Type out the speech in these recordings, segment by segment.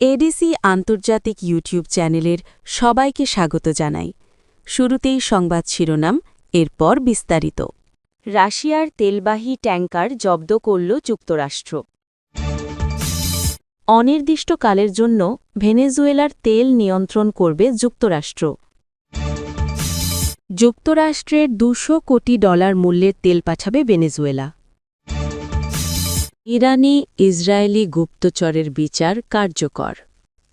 ADC আন্তর্জাতিক YouTube চ্যানেলের সবাইকে স্বাগত জানাই। শুরুতেই সংবাদ শিরোনাম, এরপর বিস্তারিত। রাশিয়ার তেলবাহী ট্যাঙ্কার জব্দ করল যুক্তরাষ্ট্র। অনির্দিষ্টকালের জন্য ভেনেজুয়েলার তেল নিয়ন্ত্রণ করবে যুক্তরাষ্ট্র। যুক্তরাষ্ট্রের দুশো কোটি ডলার মূল্যের তেল পাঠাবে ভেনেজুয়েলা। ইরানি ইসরায়েলি গুপ্তচরের বিচার কার্যকর।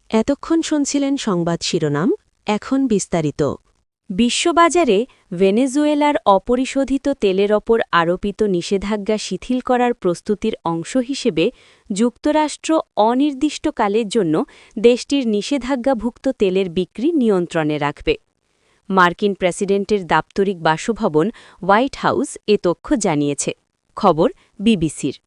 এতক্ষণ শুনছিলেন সংবাদ শিরোনাম, এখন বিস্তারিত। বিশ্ববাজারে ভেনেজুয়েলার অপরিশোধিত তেলের ওপর আরোপিত নিষেধাজ্ঞা শিথিল করার প্রস্তুতির অংশ হিসেবে যুক্তরাষ্ট্র অনির্দিষ্টকালের জন্য দেশটির নিষেধাজ্ঞাভুক্ত তেলের বিক্রি নিয়ন্ত্রণে রাখবে। মার্কিন প্রেসিডেন্টের দাপ্তরিক বাসভবন হোয়াইট হাউস এ তথ্য জানিয়েছে। খবর বিবিসির।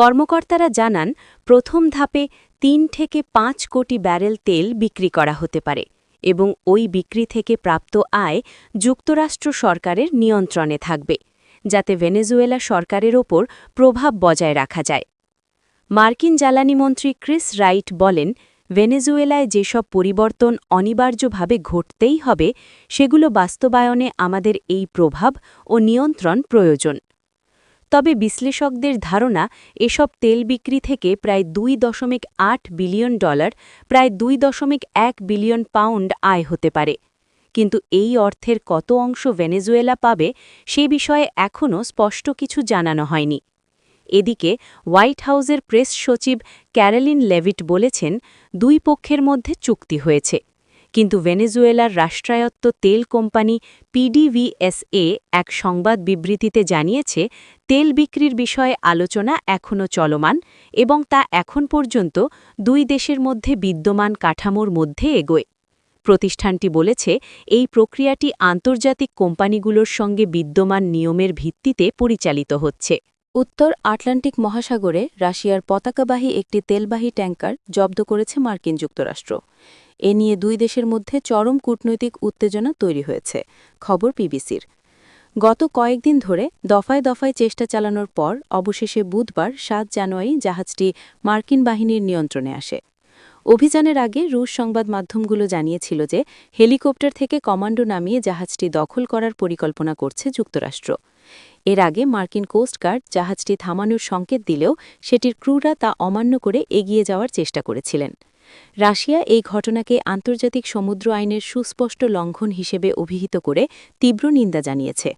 কর্মকর্তারা জানান, প্রথম ধাপে তিন থেকে পাঁচ কোটি ব্যারেল তেল বিক্রি করা হতে পারে এবং ওই বিক্রি থেকে প্রাপ্ত আয় যুক্তরাষ্ট্র সরকারের নিয়ন্ত্রণে থাকবে, যাতে ভেনেজুয়েলা সরকারের ওপর প্রভাব বজায় রাখা যায়। মার্কিন জ্বালানি মন্ত্রী ক্রিস রাইট বলেন, ভেনেজুয়েলায় যেসব পরিবর্তন অনিবার্যভাবে ঘটতেই হবে, সেগুলো বাস্তবায়নে আমাদের এই প্রভাব ও নিয়ন্ত্রণ প্রয়োজন। তবে বিশ্লেষকদের ধারণা, এসব তেল বিক্রি থেকে প্রায় দুই দশমিক আট বিলিয়ন ডলার, প্রায় দুই দশমিক এক বিলিয়ন পাউন্ড আয় হতে পারে। কিন্তু এই অর্থের কত অংশ ভেনেজুয়েলা পাবে, সে বিষয়ে এখনও স্পষ্ট কিছু জানানো হয়নি। এদিকে হোয়াইট হাউসের প্রেস সচিব ক্যারোলিন লেভিট বলেছেন, দুই পক্ষের মধ্যে চুক্তি হয়েছে। কিন্তু ভেনেজুয়েলার রাষ্ট্রায়ত্ত তেল কোম্পানি পিডিভিএসএ এক সংবাদ বিবৃতিতে জানিয়েছে, তেল বিক্রির বিষয়ে আলোচনা এখনও চলমান এবং তা এখন পর্যন্ত দুই দেশের মধ্যে বিদ্যমান কাঠামোর মধ্যে এগোয়। প্রতিষ্ঠানটি বলেছে, এই প্রক্রিয়াটি আন্তর্জাতিক কোম্পানিগুলোর সঙ্গে বিদ্যমান নিয়মের ভিত্তিতে পরিচালিত হচ্ছে। উত্তর আটলান্টিক মহাসাগরে রাশিয়ার পতাকাবাহী একটি তেলবাহী ট্যাঙ্কার জব্দ করেছে মার্কিন যুক্তরাষ্ট্র। এ নিয়ে দুই দেশের মধ্যে চরম কূটনৈতিক উত্তেজনা তৈরি হয়েছে, খবর পিবিসির গত কয়েকদিন ধরে দফায় দফায় চেষ্টা চালানোর পর অবশেষে বুধবার সাত জানুয়ারি জাহাজটি মার্কিন বাহিনীর নিয়ন্ত্রণে আসে। অভিযানের আগে রুশ সংবাদ মাধ্যমগুলো জানিয়েছিল যে হেলিকপ্টার থেকে কমান্ডো নামিয়ে জাহাজটি দখল করার পরিকল্পনা করছে যুক্তরাষ্ট্র। এর আগে মার্কিন কোস্টগার্ড জাহাজটি থামানোর সংকেত দিলেও সেটির ক্রুরা তা অমান্য করে এগিয়ে যাওয়ার চেষ্টা করেছিলেন। রাশিয়া এই ঘটনাকে আন্তর্জাতিক সমুদ্র আইনের সুস্পষ্ট লঙ্ঘন হিসেবে অভিহিত করে তীব্র নিন্দা জানিয়েছে।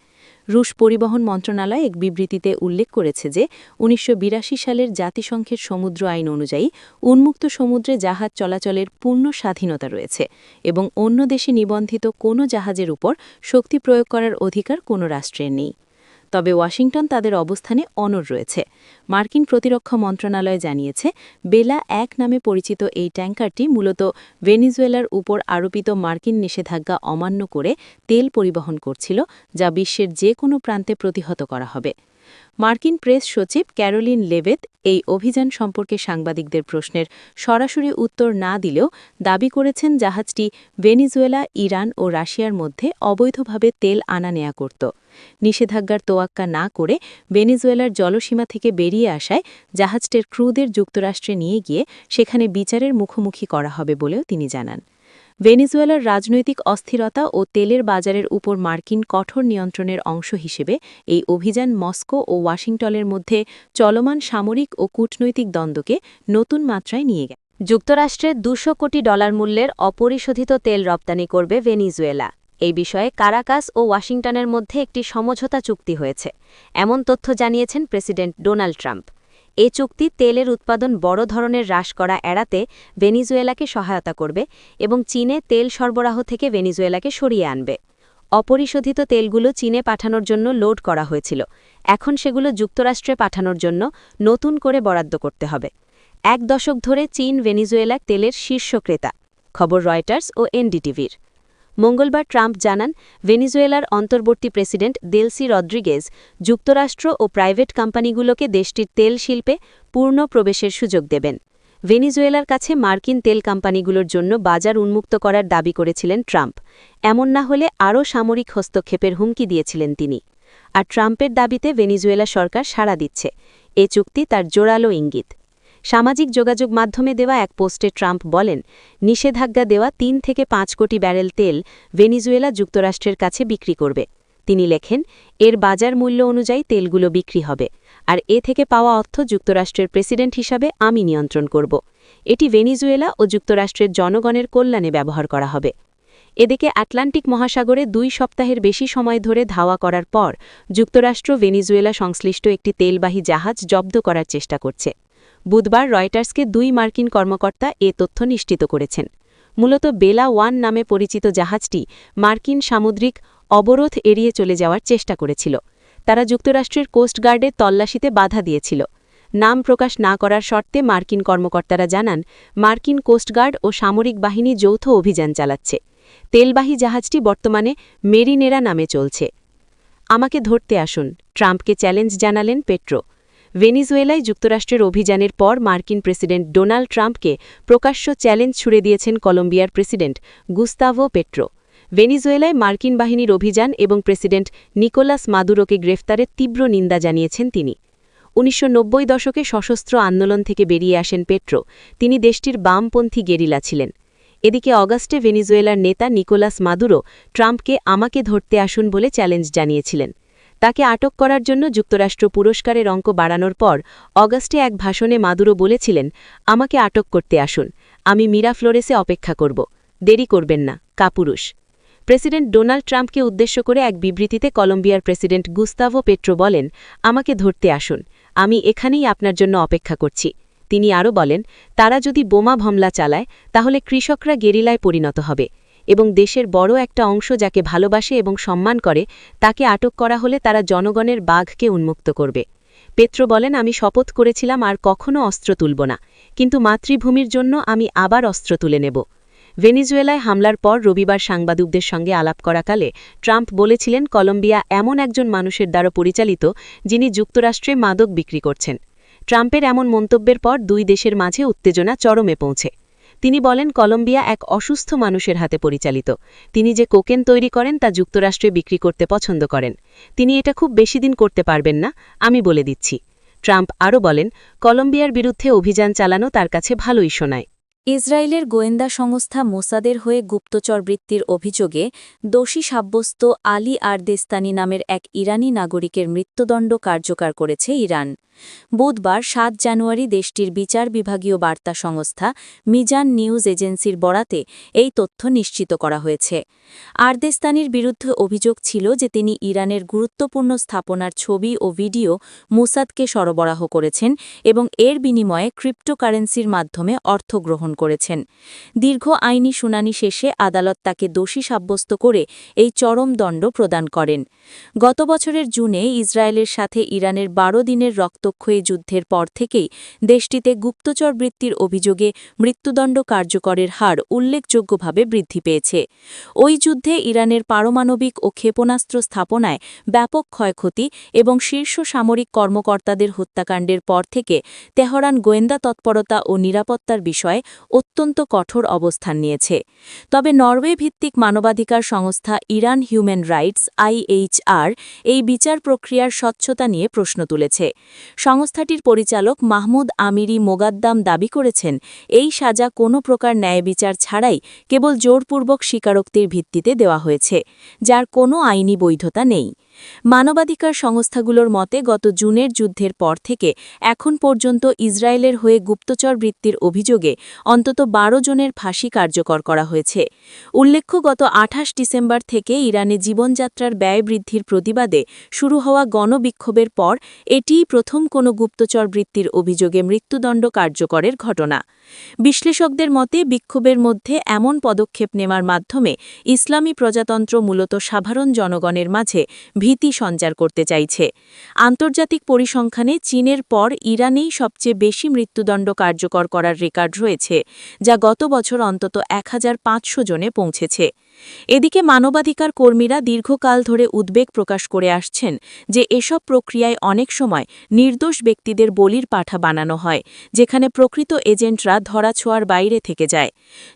রুশ পরিবহন মন্ত্রণালয় এক বিবৃতিতে উল্লেখ করেছে যে, উনিশশো বিরাশি সালের জাতিসংঘের সমুদ্র আইন অনুযায়ী উন্মুক্ত সমুদ্রে জাহাজ চলাচলের পূর্ণ স্বাধীনতা রয়েছে এবং অন্য দেশে নিবন্ধিত কোনো জাহাজের উপর শক্তি প্রয়োগ করার অধিকার কোনো রাষ্ট্রের নেই। তবে ওয়াশিংটন তাদের অবস্থানে অনর রয়েছে। মার্কিন প্রতিরক্ষা মন্ত্রণালয় জানিয়েছে, বেলা এক নামে পরিচিত এই ট্যাঙ্কারটি মূলত ভেনিজুয়েলার উপর আরোপিত মার্কিন নিষেধাজ্ঞা অমান্য করে তেল পরিবহন করছিল, যা বিশ্বের যে কোনো প্রান্তে প্রতিহত করা হবে। মার্কিন প্রেস সচিব ক্যারোলিন লেভেত এই অভিযান সম্পর্কে সাংবাদিকদের প্রশ্নের সরাসরি উত্তর না দিলেও দাবি করেছেন জাহাজটি ভেনিজুয়েলা, ইরান ও রাশিয়ার মধ্যে অবৈধভাবে তেল আনা নেয়া করত। নিষেধাজ্ঞার তোয়াক্কা না করে ভেনিজুয়েলার জলসীমা থেকে বেরিয়ে আসায় জাহাজটির ক্রুদের যুক্তরাষ্ট্রে নিয়ে গিয়ে সেখানে বিচারের মুখোমুখি করা হবে বলেও তিনি জানান। ভেনিজুয়েলার রাজনৈতিক অস্থিরতা ও তেলের বাজারের উপর মার্কিন কঠোর নিয়ন্ত্রণের অংশ হিসেবে এই অভিযান মস্কো ও ওয়াশিংটনের মধ্যে চলমান সামরিক ও কূটনৈতিক দ্বন্দ্বকে নতুন মাত্রায় নিয়ে গেছে। যুক্তরাষ্ট্রের দুশো কোটি ডলার মূল্যের অপরিশোধিত তেল রপ্তানি করবে ভেনিজুয়েলা। এই বিষয়ে কারাকাস ও ওয়াশিংটনের মধ্যে একটি সমঝোতা চুক্তি হয়েছে। এমন তথ্য জানিয়েছেন প্রেসিডেন্ট ডোনাল্ড ট্রাম্প। এ চুক্তি তেলের উৎপাদন বড় ধরনের হ্রাস করা এড়াতে ভেনিজুয়েলাকে সহায়তা করবে এবং চীনে তেল সরবরাহ থেকে ভেনিজুয়েলাকে সরিয়ে আনবে। অপরিশোধিত তেলগুলো চীনে পাঠানোর জন্য লোড করা হয়েছিল। এখন সেগুলো যুক্তরাষ্ট্রে পাঠানোর জন্য নতুন করে বরাদ্দ করতে হবে। এক দশক ধরে চীন ভেনিজুয়েলা তেলের শীর্ষ ক্রেতা। খবর রয়টার্স ও এনডিটিভির। মঙ্গলবার ট্রাম্প জানান, ভেনিজুয়েলার অন্তর্বর্তী প্রেসিডেন্ট দেলসি রদ্রিগেজ যুক্তরাষ্ট্র ও প্রাইভেট কোম্পানিগুলোকে দেশটির তেল শিল্পে পূর্ণ প্রবেশের সুযোগ দেবেন। ভেনিজুয়েলার কাছে মার্কিন তেল কোম্পানিগুলোর জন্য বাজার উন্মুক্ত করার দাবি করেছিলেন ট্রাম্প। এমন না হলে আরও সামরিক হস্তক্ষেপের হুমকি দিয়েছিলেন তিনি। আর ট্রাম্পের দাবিতে ভেনিজুয়েলা সরকার সাড়া দিচ্ছে। এ চুক্তি তার জোরালো ইঙ্গিত। সামাজিক যোগাযোগ মাধ্যমে দেওয়া এক পোস্টে ট্রাম্প বলেন, নিষেধাজ্ঞা দেওয়া তিন থেকে পাঁচ কোটি ব্যারেল তেল ভেনিজুয়েলা যুক্তরাষ্ট্রের কাছে বিক্রি করবে। তিনি লেখেন, এর বাজার মূল্য অনুযায়ী তেলগুলো বিক্রি হবে, আর এ থেকে পাওয়া অর্থ যুক্তরাষ্ট্রের প্রেসিডেন্ট হিসাবে আমি নিয়ন্ত্রণ করব। এটি ভেনিজুয়েলা ও যুক্তরাষ্ট্রের জনগণের কল্যাণে ব্যবহার করা হবে। এদিকে আটলান্টিক মহাসাগরে দুই সপ্তাহের বেশি সময় ধরে ধাওয়া করার পর যুক্তরাষ্ট্র ভেনিজুয়েলা সংশ্লিষ্ট একটি তেলবাহী জাহাজ জব্দ করার চেষ্টা করছে। বুধবার রয়টার্সকে দুই মার্কিন কর্মকর্তা এ তথ্য নিশ্চিত করেছেন। মূলত বেলা ওয়ান নামে পরিচিত জাহাজটি মার্কিন সামুদ্রিক অবরোধ এড়িয়ে চলে যাওয়ার চেষ্টা করেছিল। তারা যুক্তরাষ্ট্রের কোস্টগার্ডের তল্লাশিতে বাধা দিয়েছিল। নাম প্রকাশ না করার শর্তে মার্কিন কর্মকর্তারা জানান, মার্কিন কোস্টগার্ড ও সামরিক বাহিনী যৌথ অভিযান চালাচ্ছে। তেলবাহী জাহাজটি বর্তমানে মেরিনেরা নামে চলছে। আমাকে ধরতে আসুন, ট্রাম্পকে চ্যালেঞ্জ জানালেন পেট্রো। ভেনিজুয়েলায় যুক্তরাষ্ট্রের অভিযানের পর মার্কিন প্রেসিডেন্ট ডোনাল্ড ট্রাম্পকে প্রকাশ্য চ্যালেঞ্জ ছুড়ে দিয়েছেন কলম্বিয়ার প্রেসিডেন্ট গুস্তাভো পেট্রো। ভেনিজুয়েলায় মার্কিন বাহিনীর অভিযান এবং প্রেসিডেন্ট নিকোলাস মাদুরোকে গ্রেফতারের তীব্র নিন্দা জানিয়েছেন তিনি। উনিশশো নব্বই দশকে সশস্ত্র আন্দোলন থেকে বেরিয়ে আসেন পেট্রো। তিনি দেশটির বামপন্থী গেরিলা ছিলেন। এদিকে অগাস্টে ভেনিজুয়েলার নেতা নিকোলাস মাদুরো ট্রাম্পকে আমাকে ধরতে আসুন বলে চ্যালেঞ্জ জানিয়েছিলেন। তাকে আটক করার জন্য যুক্তরাষ্ট্র পুরস্কারের অঙ্ক বাড়ানোর পর অগাস্টে এক ভাষণে মাদুরো বলেছিলেন, আমাকে আটক করতে আসুন, আমি মিরা ফ্লোরেসে অপেক্ষা করব, দেরি করবেন না, কাপুরুষ। প্রেসিডেন্ট ডোনাল্ড ট্রাম্পকে উদ্দেশ্য করে এক বিবৃতিতে কলম্বিয়ার প্রেসিডেন্ট গুস্তাভো পেট্রো বলেন, আমাকে ধরতে আসুন, আমি এখানেই আপনার জন্য অপেক্ষা করছি। তিনি আরও বলেন, তারা যদি বোমা ভমলা চালায়, তাহলে কৃষকরা গেরিলায় পরিণত হবে। এবং দেশের বড় একটা অংশ যাকে ভালোবাসে এবং সম্মান করে, তাকে আটক করা হলে তারা জনগণের বাঘকে উন্মুক্ত করবে। পেত্র বলেন, আমি শপথ করেছিলাম আর কখনো অস্ত্র তুলব না, কিন্তু মাতৃভূমির জন্য আমি আবার অস্ত্র তুলে নেব। ভেনিজুয়েলায় হামলার পর রবিবার সাংবাদিকদের সঙ্গে আলাপ করাকালে ট্রাম্প বলেছিলেন, কলম্বিয়া এমন একজন মানুষের দ্বারা পরিচালিত, যিনি যুক্তরাষ্ট্রে মাদক বিক্রি করছেন। ট্রাম্পের এমন মন্তব্যের পর দুই দেশের মাঝে উত্তেজনা চরমে পৌঁছে। তিনি বলেন, কলম্বিয়া এক অসুস্থ মানুষের হাতে পরিচালিত। তিনি যে কোকেন তৈরি করেন তা যুক্তরাষ্ট্রে বিক্রি করতে পছন্দ করেন। তিনি এটা খুব বেশি দিন করতে পারবেন না, আমি বলে দিচ্ছি। ট্রাম্প আরও বলেন, কলম্বিয়ার বিরুদ্ধে অভিযান চালানো তার কাছে ভালোই শোনায়। ইসরায়েলের গোয়েন্দা সংস্থা মোসাদের হয়ে গুপ্তচর বৃত্তির অভিযোগে দোষী সাব্যস্ত আলী আরদেস্তানি নামের এক ইরানি নাগরিকের মৃত্যুদণ্ড কার্যকর করেছে ইরান। বুধবার সাত জানুয়ারি দেশটির বিচার বিভাগীয় বার্তা সংস্থা মিজান নিউজ এজেন্সির বরাতে এই তথ্য নিশ্চিত করা হয়েছে। আরদেস্তানির বিরুদ্ধে অভিযোগ ছিল যে তিনি ইরানের গুরুত্বপূর্ণ স্থাপনার ছবি ও ভিডিও মুসাদকে সরবরাহ করেছেন এবং এর বিনিময়ে ক্রিপ্টোকারেন্সির মাধ্যমে অর্থ গ্রহণ করেছেন। দীর্ঘ আইনি শুনানি শেষে আদালত তাকে দোষী সাব্যস্ত করে এই চরম দণ্ড প্রদান করেন। গত বছরের জুনে ইসরায়েলের সাথে ইরানের বারো দিনের রক্তক্ষয়ী যুদ্ধের পর থেকেই দেশটিতে গুপ্তচর বৃত্তির অভিযোগে মৃত্যুদণ্ড কার্যকরের হার উল্লেখযোগ্যভাবে বৃদ্ধি পেয়েছে। ওই যুদ্ধে ইরানের পারমাণবিক ও ক্ষেপণাস্ত্র স্থাপনায় ব্যাপক ক্ষয়ক্ষতি এবং শীর্ষ সামরিক কর্মকর্তাদের হত্যাকাণ্ডের পর থেকে তেহরান গোয়েন্দা তৎপরতা ও নিরাপত্তার বিষয়ে অত্যন্ত কঠোর অবস্থান নিয়েছে। তবে নরওয়ে ভিত্তিক মানবাধিকার সংস্থা ইরান হিউম্যান রাইটস আইএইচআর এই বিচার প্রক্রিয়ার স্বচ্ছতা নিয়ে প্রশ্ন তুলেছে। সংস্থাটির পরিচালক মাহমুদ আমিরি মোগাদ্দাম দাবি করেছেন, এই সাজা কোনো প্রকার ন্যায় বিচার ছাড়াই কেবল জোরপূর্বক স্বীকারোক্তির ভিত্তিতে দেওয়া হয়েছে, যার কোনো আইনি বৈধতা নেই। মানবাধিকার সংস্থাগুলোর মতে গত জুনের যুদ্ধের পর থেকে এখন পর্যন্ত ইসরায়েলের হয়ে গুপ্তচর বৃত্তির অভিযোগে অন্তত বারো জনের ফাঁসি কার্যকর করা হয়েছে। উল্লেখ্য, গত আঠাশ ডিসেম্বর থেকে ইরানে জীবনযাত্রার ব্যয় বৃদ্ধির প্রতিবাদে শুরু হওয়া গণবিক্ষোভের পর এটিই প্রথম কোনো গুপ্তচর বৃত্তির অভিযোগে মৃত্যুদণ্ড কার্যকরের ঘটনা। বিশ্লেষকদের মতে বিক্ষোভের মধ্যে এমন পদক্ষেপ নেওয়ার মাধ্যমে ইসলামী প্রজাতন্ত্র মূলত সাধারণ জনগণের মাঝে ভীতি সঞ্চার করতে চাইছে। আন্তর্জাতিক পরিসংখ্যানে চীনের পর ইরানেই সবচেয়ে বেশি মৃত্যুদণ্ড কার্যকর করার রেকর্ড রয়েছে, যা গত বছর অন্তত এক হাজার পাঁচশো জনে পৌঁছেছে। এদিকে মানবাধিকার কর্মীরা দীর্ঘকাল ধরে উদ্বেগ প্রকাশ করে আসছেন যে এসব প্রক্রিয়ায় অনেক সময় নির্দোষ ব্যক্তিদের বলির পাঠা বানানো হয়, যেখানে প্রকৃত এজেন্টরা ধরাছোঁয়ার বাইরে থেকে যায়।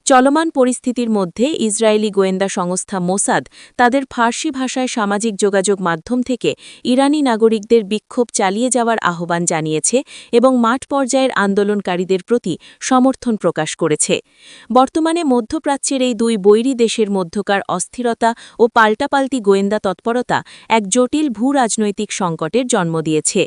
চলমান পরিস্থিতির মধ্যে ইসরায়েলি গোয়েন্দা সংস্থা মোসাদ তাদের ফার্সি ভাষায় সামাজিক যোগাযোগ মাধ্যম থেকে ইরানি নাগরিকদের বিক্ষোভ চালিয়ে যাওয়ার আহ্বান জানিয়েছে এবং মাঠ পর্যায়ের আন্দোলনকারীদের প্রতি সমর্থন প্রকাশ করেছে। বর্তমানে মধ্যপ্রাচ্যের এই দুই বৈরী দেশের মধ্যকার অস্থিরতা ও পাল্টাপাল্টি গোয়েন্দা তৎপরতা এক জটিল ভূ রাজনৈতিক সংকটের জন্ম দিয়েছে।